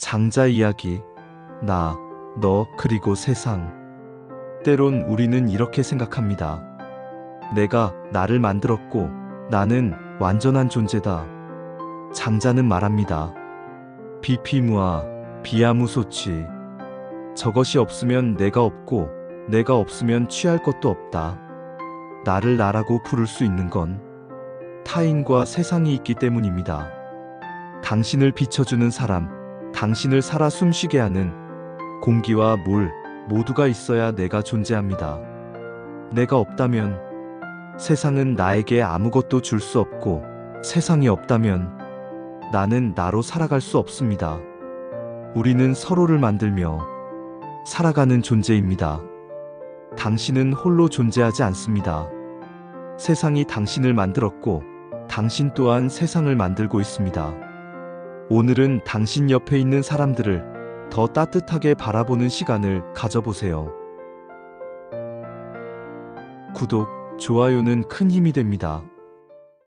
장자 이야기. 나, 너, 그리고 세상. 때론 우리는 이렇게 생각합니다. 내가 나를 만들었고 나는 완전한 존재다. 장자는 말합니다. 비피무아, 비아무소치. 저것이 없으면 내가 없고 내가 없으면 취할 것도 없다. 나를 나라고 부를 수 있는 건 타인과 세상이 있기 때문입니다. 당신을 비춰주는 사람, 당신을 살아 숨쉬게 하는 공기와 물 모두가 있어야 내가 존재합니다. 내가 없다면 세상은 나에게 아무것도 줄 수 없고 세상이 없다면 나는 나로 살아갈 수 없습니다. 우리는 서로를 만들며 살아가는 존재입니다. 당신은 홀로 존재하지 않습니다. 세상이 당신을 만들었고 당신 또한 세상을 만들고 있습니다. 오늘은 당신 옆에 있는 사람들을 더 따뜻하게 바라보는 시간을 가져보세요. 구독, 좋아요는 큰 힘이 됩니다.